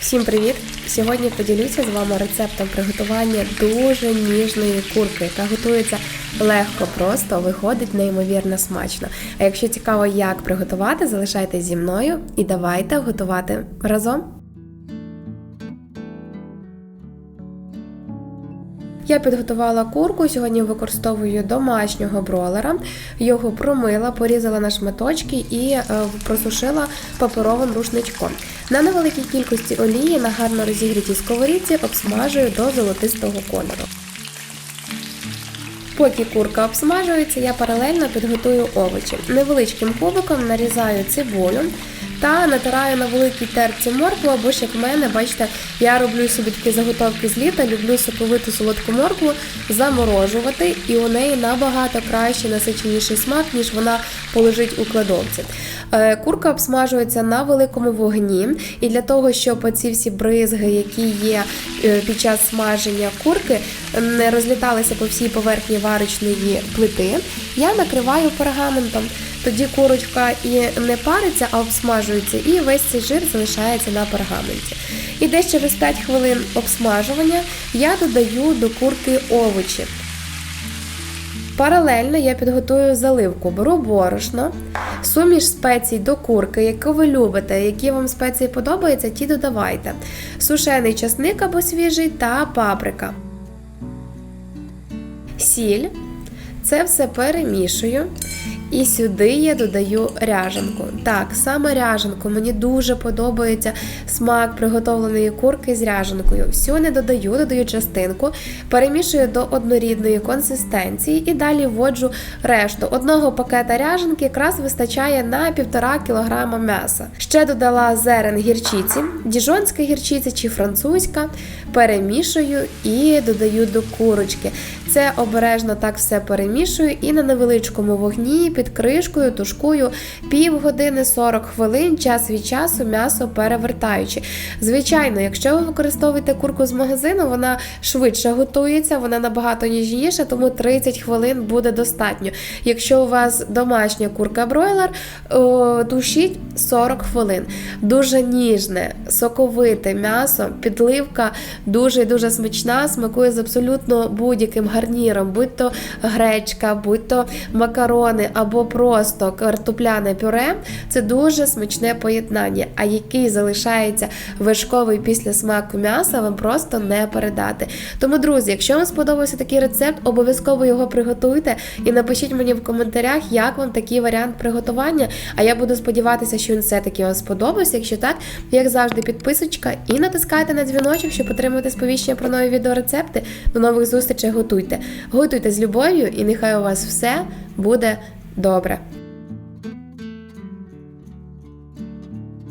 Всім привіт! Сьогодні поділюся з вами рецептом приготування дуже ніжної курки, яка готується легко, просто виходить неймовірно смачно. А якщо цікаво, як приготувати, залишайтесь зі мною і давайте готувати разом. Я підготувала курку. Сьогодні використовую домашнього бролера. Його промила, порізала на шматочки і е, просушила паперовим рушничком. На невеликій кількості олії на гарно розігрітій сковорідці обсмажую до золотистого кольору. Поки курка обсмажується, я паралельно підготую овочі. Невеличким кубиком нарізаю цибулю та натираю на великій терці моркву, або ж як в мене, бачите, я роблю собі такі заготовки з літа, люблю соковиту солодку моркву заморожувати, і у неї набагато кращий насиченіший смак, ніж вона полежить у кладовці. Е, Курка обсмажується на великому вогні, і для того, щоб оці всі бризги, які є е, під час смаження курки, не розліталися по всій поверхні варочної плити, я накриваю пергаментом. Тоді курочка і не париться, а обсмажується, і весь цей жир залишається на пергаменті. І десь через 5 хвилин обсмажування я додаю до курки овочі. Паралельно я підготую заливку, беру борошно, суміш спецій до курки, яку ви любите, які вам спеції подобаються, ті додавайте. Сушений часник або свіжий та паприка. Сіль. Це все перемішую. І сюди я додаю ряженку. Так, саме ряженку. Мені дуже подобається смак приготовленої курки з ряженкою. Всю не додаю, додаю частинку, перемішую до однорідної консистенції і далі вводжу решту. Одного пакета ряженки якраз вистачає на 1,5 кг м'яса. Ще додала зерен гірчиці, діжонська гірчиця чи французька. Перемішую і додаю до курочки. Це обережно так все перемішую і на невеличкому вогні під кришкою тушкую півгодини 40 хвилин, час від часу м'ясо перевертаючи. Звичайно, якщо ви використовуєте курку з магазину, вона швидше готується, вона набагато ніжніша, тому 30 хвилин буде достатньо. Якщо у вас домашня курка бройлер, тушіть 40 хвилин. Дуже ніжне, соковите м'ясо, підливка дуже дуже смачна, смакує з абсолютно будь-яким гарніром, будь то гречка, будь то макарони або просто картопляне пюре. Це дуже смачне поєднання, а який залишається вершковий після смаку м'яса, вам просто не передати. Тому, друзі, якщо вам сподобався такий рецепт, обов'язково його приготуйте і напишіть мені в коментарях, як вам такий варіант приготування. А я буду сподіватися, що він все-таки вам сподобався. Якщо так, як завжди, підписочка і натискайте на дзвіночок, щоб отримати сповіщення про нові відеорецепти. До нових зустрічей готуйте. Готуйте з любов'ю, і нехай у вас все буде dobra.